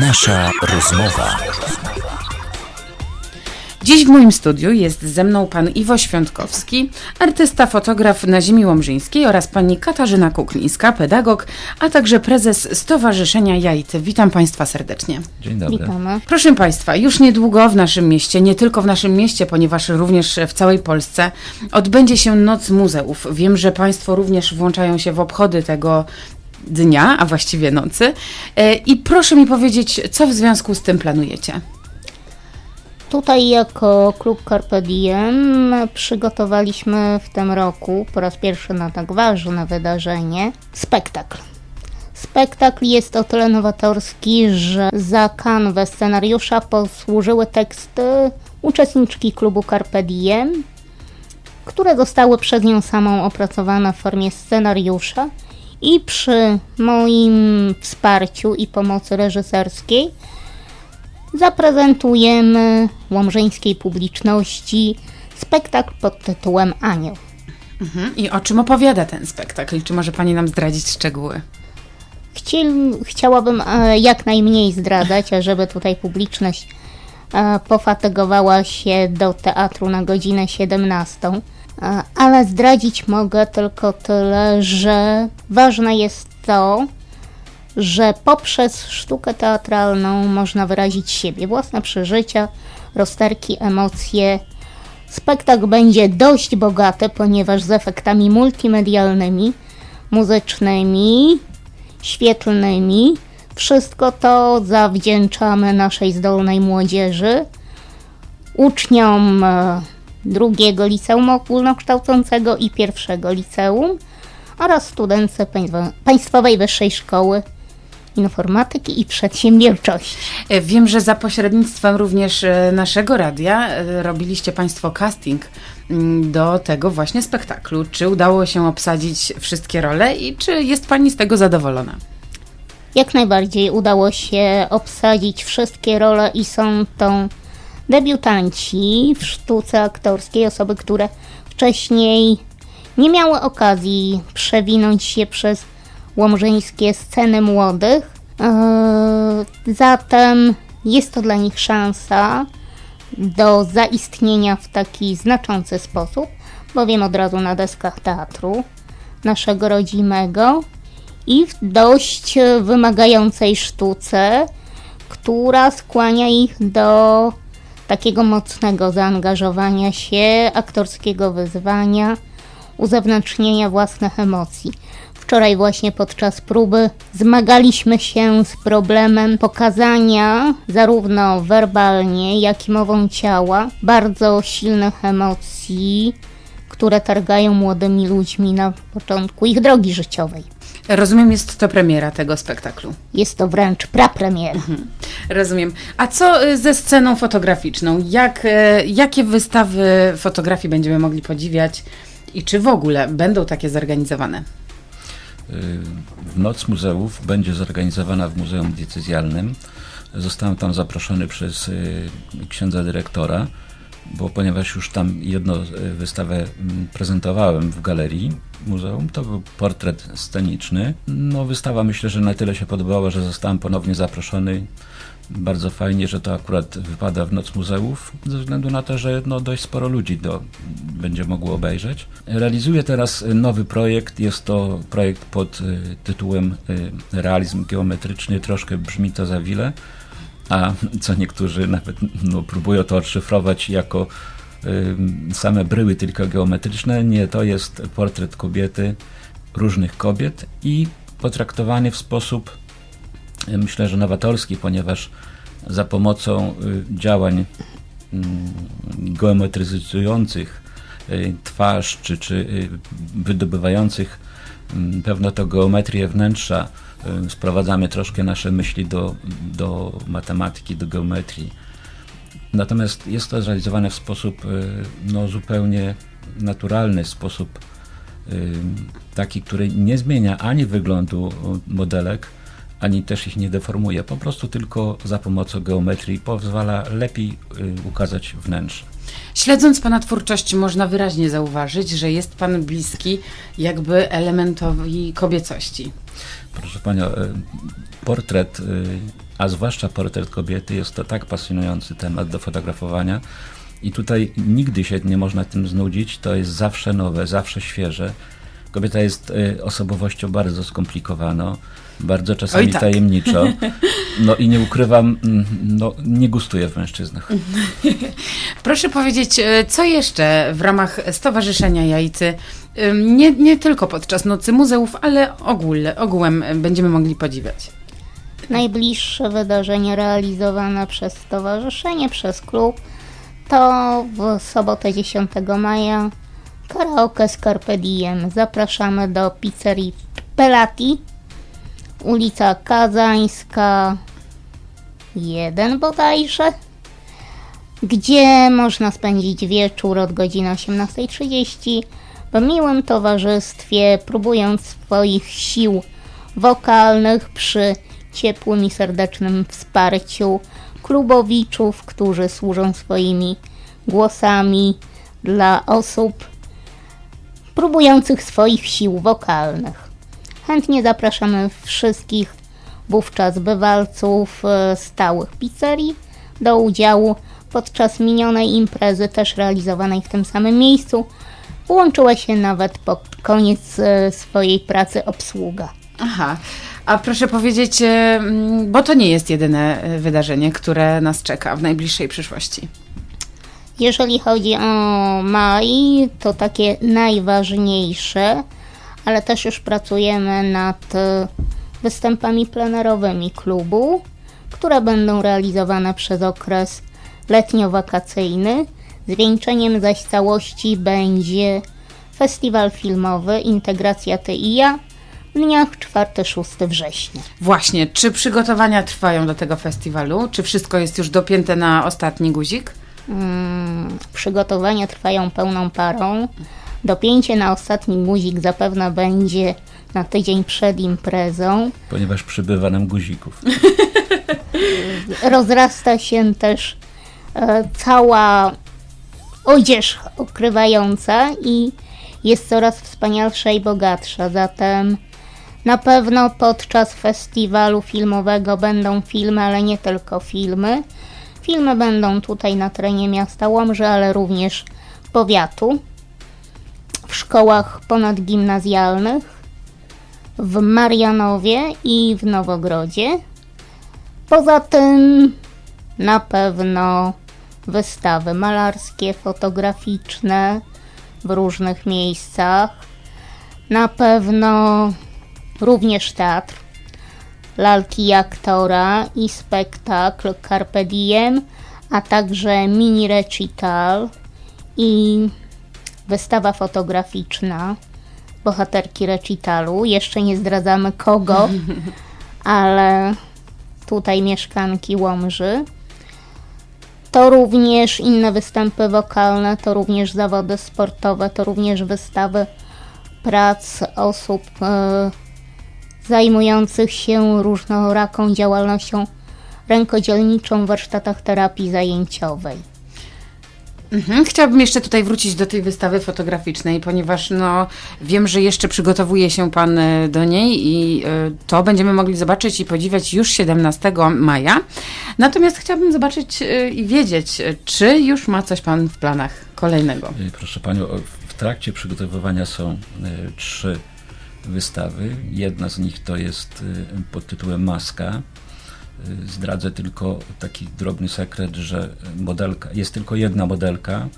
Nasza rozmowa. Dziś w moim studiu jest ze mną pan Iwo Świątkowski, artysta, fotograf na ziemi łomżyńskiej oraz pani Katarzyna Kuklińska, pedagog, a także prezes Stowarzyszenia Jajty. Witam państwa serdecznie. Dzień dobry. Witamy. Proszę Państwa, już niedługo w naszym mieście, nie tylko w naszym mieście, ponieważ również w całej Polsce, odbędzie się Noc Muzeów. Wiem, że Państwo również włączają się w obchody tego dnia, a właściwie nocy. E, I proszę mi powiedzieć, co w związku z tym planujecie? Tutaj jako klub Carpe Diem przygotowaliśmy w tym roku po raz pierwszy na tak ważne wydarzenie spektakl. Spektakl jest o tyle nowatorski, że za kanwę scenariusza posłużyły teksty uczestniczki klubu Carpe Diem, które zostały przez nią samą opracowane w formie scenariusza i przy moim wsparciu i pomocy reżyserskiej zaprezentujemy łomżeńskiej publiczności spektakl pod tytułem Anioł. Mhm. I o czym opowiada ten spektakl? Czy może Pani nam zdradzić szczegóły? Chciałabym e, jak najmniej zdradzać, ażeby tutaj publiczność e, pofatygowała się do teatru na godzinę 17. Ale zdradzić mogę tylko tyle, że ważne jest to, że poprzez sztukę teatralną można wyrazić siebie, własne przeżycia, rozterki, emocje. Spektakl będzie dość bogaty, ponieważ z efektami multimedialnymi, muzycznymi, świetlnymi. Wszystko to zawdzięczamy naszej zdolnej młodzieży, uczniom e, drugiego liceum ogólnokształcącego i pierwszego liceum oraz studentce Państwo- Państwowej Wyższej Szkoły Informatyki i Przedsiębiorczości. E, Wiem, że za pośrednictwem również e, naszego radia e, robiliście Państwo casting mm, do tego właśnie spektaklu. Czy udało się obsadzić wszystkie role i czy jest Pani z tego zadowolona? Jak najbardziej udało się obsadzić wszystkie role i są to debiutanci w sztuce aktorskiej, osoby, które wcześniej nie miały okazji przewinąć się przez łomżyńskie sceny młodych. Eee, Zatem jest to dla nich szansa do zaistnienia w taki znaczący sposób, bowiem od razu na deskach teatru naszego rodzimego i w dość wymagającej sztuce, która skłania ich do takiego mocnego zaangażowania się, aktorskiego wyzwania, uzewnętrznienia własnych emocji. Wczoraj właśnie podczas próby zmagaliśmy się z problemem pokazania zarówno werbalnie, jak i mową ciała bardzo silnych emocji, które targają młodymi ludźmi na początku ich drogi życiowej. Rozumiem, jest to premiera tego spektaklu. Jest to wręcz prapremiera. Rozumiem. A co y, ze sceną fotograficzną? Jak, e, jakie wystawy fotografii będziemy mogli podziwiać i czy w ogóle będą takie zorganizowane? W Noc Muzeów będzie zorganizowana w Muzeum Diecezjalnym. Zostałem tam zaproszony przez y, księdza dyrektora, bo ponieważ już tam jedną y, wystawę mm, prezentowałem w galerii muzeum, to był portret sceniczny. No wystawa myślę, że na tyle się podobała, że zostałem ponownie zaproszony. Bardzo fajnie, że to akurat wypada w Noc Muzeów, ze względu na to, że no, dość sporo ludzi do, będzie mogło obejrzeć. Realizuję teraz nowy projekt. Jest to projekt pod y, tytułem y, Realizm geometryczny. Troszkę brzmi to za wile, a co niektórzy nawet no, próbują to odszyfrować jako y, same bryły tylko geometryczne. Nie, to jest portret kobiety, różnych kobiet i potraktowany w sposób y, myślę, że nowatorski, ponieważ za pomocą y, działań geometryzujących y, twarz, czy, czy wydobywających pewno to geometrię wnętrza, y, sprowadzamy troszkę nasze myśli do, do matematyki, do geometrii. Natomiast jest to zrealizowane w sposób y, no, zupełnie naturalny, sposób y, taki, który nie zmienia ani wyglądu modelek, ani też ich nie deformuje. Po prostu tylko za pomocą geometrii pozwala lepiej ukazać wnętrze. Śledząc Pana twórczość, można wyraźnie zauważyć, że jest Pan bliski jakby elementowi kobiecości. Proszę Panią, e, portret, e, a zwłaszcza portret kobiety jest to tak pasjonujący temat do fotografowania i tutaj nigdy się nie można tym znudzić, to jest zawsze nowe, zawsze świeże. Kobieta jest e, osobowością bardzo skomplikowaną, bardzo czasami tak. tajemniczą. No i nie ukrywam, mm, no, nie gustuję w mężczyznach. Proszę powiedzieć, e, co jeszcze w ramach Stowarzyszenia Jajcy, ym, nie, nie tylko podczas Nocy Muzeów, ale ogóle, ogółem będziemy mogli podziwiać? Najbliższe wydarzenie realizowane przez stowarzyszenie, przez klub to w sobotę 10 maja karaoke z Carpe Diem. Zapraszamy do pizzerii Pelati, ulica Kazańska 1 bodajże, gdzie można spędzić wieczór od godziny 18.30 w miłym towarzystwie, próbując swoich sił wokalnych przy ciepłym i serdecznym wsparciu klubowiczów, którzy służą swoimi głosami dla osób próbujących swoich sił wokalnych. Chętnie zapraszamy wszystkich wówczas bywalców e, stałych pizzerii do udziału podczas minionej imprezy, też realizowanej w tym samym miejscu. Włączyła się nawet pod koniec e, swojej pracy obsługa. Aha. A proszę powiedzieć, bo to nie jest jedyne e, wydarzenie, które nas czeka w najbliższej przyszłości. Jeżeli chodzi o maj, to takie najważniejsze, ale też już pracujemy nad występami plenerowymi klubu, które będą realizowane przez okres letnio-wakacyjny. Zwieńczeniem zaś całości będzie festiwal filmowy Integracja Ty i ja w dniach 4-6 września. Właśnie, czy przygotowania trwają do tego festiwalu? Czy wszystko jest już dopięte na ostatni guzik? Mm, przygotowania trwają pełną parą. Dopięcie na ostatni guzik zapewne będzie na tydzień przed imprezą. Ponieważ przybywa nam guzików. Rozrasta się też e, cała odzież okrywająca i jest coraz wspanialsza i bogatsza. Zatem na pewno podczas festiwalu filmowego będą filmy, ale nie tylko filmy. Filmy będą tutaj na terenie miasta Łomży, ale również powiatu, w szkołach ponadgimnazjalnych, w Marianowie i w Nowogrodzie. Poza tym na pewno wystawy malarskie, fotograficzne w różnych miejscach. Na pewno również teatr, lalki aktora i spektakl Carpe Diem, a także mini recital i wystawa fotograficzna bohaterki recitalu. Jeszcze nie zdradzamy kogo, ale tutaj mieszkanki Łomży. To również inne występy wokalne, to również zawody sportowe, to również wystawy prac osób e, zajmujących się różnoraką działalnością rękodzielniczą w warsztatach terapii zajęciowej. Mhm. Chciałabym jeszcze tutaj wrócić do tej wystawy fotograficznej, ponieważ no, wiem, że jeszcze przygotowuje się Pan e, do niej i e, to będziemy mogli zobaczyć i podziwiać już 17 maja. Natomiast chciałabym zobaczyć e, i wiedzieć, czy już ma coś Pan w planach kolejnego. Proszę Panią, w trakcie przygotowywania są trzy wystawy. Jedna z nich to jest y, pod tytułem Maska. Y, Zdradzę tylko taki drobny sekret, że modelka, jest tylko jedna modelka,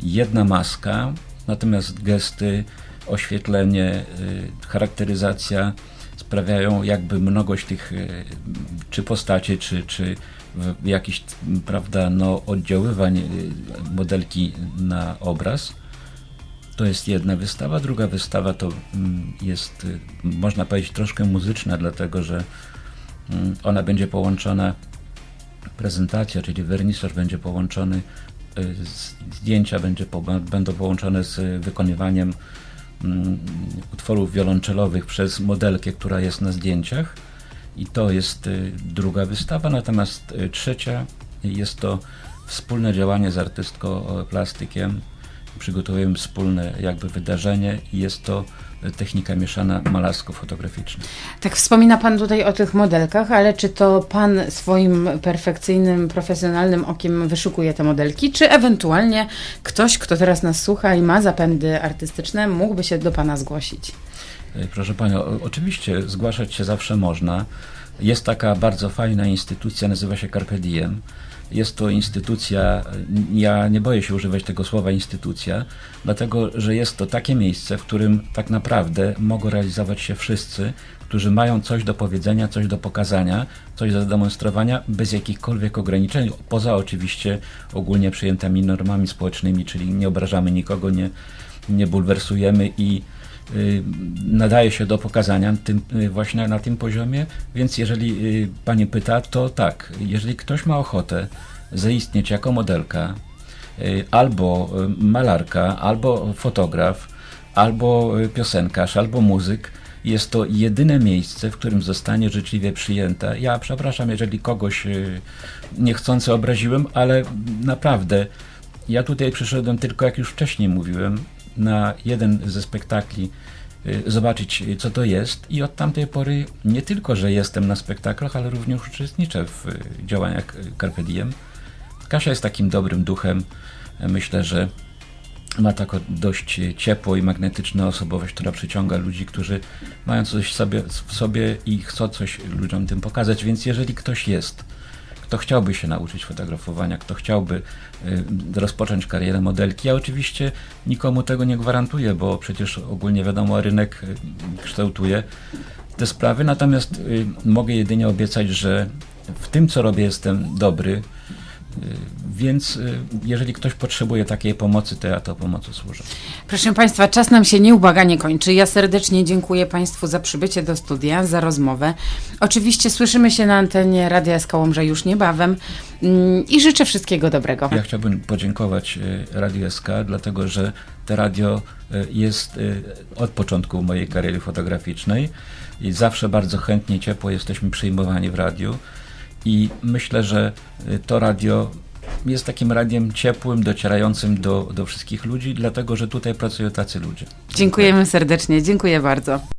jedna maska, natomiast gesty, oświetlenie, y, charakteryzacja sprawiają jakby mnogość tych czy postaci, czy, czy jakichś prawda, no, oddziaływań modelki na obraz. To jest jedna wystawa. Druga wystawa to mm, jest, y, można powiedzieć, troszkę muzyczna, dlatego że mm, ona będzie połączona, prezentacja, czyli wernisaż będzie połączony, y, zdjęcia będzie, będą połączone z wykonywaniem mm, utworów wiolonczelowych przez modelkę, która jest na zdjęciach. I to jest y, druga wystawa, natomiast trzecia jest to wspólne działanie z artystką plastykiem. Przygotowujemy wspólne jakby wydarzenie i jest to e, technika mieszana malarsko-fotograficzna. Tak wspomina Pan tutaj o tych modelkach, ale czy to Pan swoim perfekcyjnym, profesjonalnym okiem wyszukuje te modelki, czy ewentualnie ktoś, kto teraz nas słucha i ma zapędy artystyczne, mógłby się do Pana zgłosić? E, Proszę Panią, oczywiście zgłaszać się zawsze można. Jest taka bardzo fajna instytucja, nazywa się Carpe Diem. Jest to instytucja, ja nie boję się używać tego słowa instytucja, dlatego że jest to takie miejsce, w którym tak naprawdę mogą realizować się wszyscy, którzy mają coś do powiedzenia, coś do pokazania, coś do zademonstrowania, bez jakichkolwiek ograniczeń, poza oczywiście ogólnie przyjętymi normami społecznymi, czyli nie obrażamy nikogo, nie, nie bulwersujemy i nadaje się do pokazania tym, y, właśnie na tym poziomie, więc jeżeli y, Pani pyta, to tak, jeżeli ktoś ma ochotę zaistnieć jako modelka, y, albo y, malarka, albo fotograf, albo y, piosenkarz, albo muzyk, jest to jedyne miejsce, w którym zostanie życzliwie przyjęta. Ja przepraszam, jeżeli kogoś y, niechcący obraziłem, ale naprawdę ja tutaj przyszedłem tylko, jak już wcześniej mówiłem, na jeden ze spektakli y, zobaczyć, y, co to jest i od tamtej pory nie tylko, że jestem na spektaklach, ale również uczestniczę w y, działaniach Carpe Diem. Kasia jest takim dobrym duchem. Myślę, że ma taką dość ciepłą i magnetyczną osobowość, która przyciąga ludzi, którzy mają coś sobie, w sobie i chcą coś ludziom tym pokazać. Więc jeżeli ktoś jest, kto chciałby się nauczyć fotografowania, kto chciałby y, rozpocząć karierę modelki, ja oczywiście nikomu tego nie gwarantuję, bo przecież ogólnie wiadomo, rynek y, kształtuje te sprawy. Natomiast y, mogę jedynie obiecać, że w tym, co robię, jestem dobry. Y, Więc y, jeżeli ktoś potrzebuje takiej pomocy, to ja tą pomocą służę. Proszę Państwa, czas nam się nieubłaganie kończy. Ja serdecznie dziękuję Państwu za przybycie do studia, za rozmowę. Oczywiście słyszymy się na antenie Radia Skałomża już niebawem mm, i życzę wszystkiego dobrego. Ja chciałbym podziękować e, Radiu SK, dlatego że to radio e, jest od początku mojej kariery fotograficznej i zawsze bardzo chętnie, ciepło jesteśmy przyjmowani w radiu i myślę, że to radio jest takim radiem ciepłym, docierającym do, do wszystkich ludzi, dlatego że tutaj pracują tacy ludzie. Dziękujemy serdecznie, dziękuję bardzo.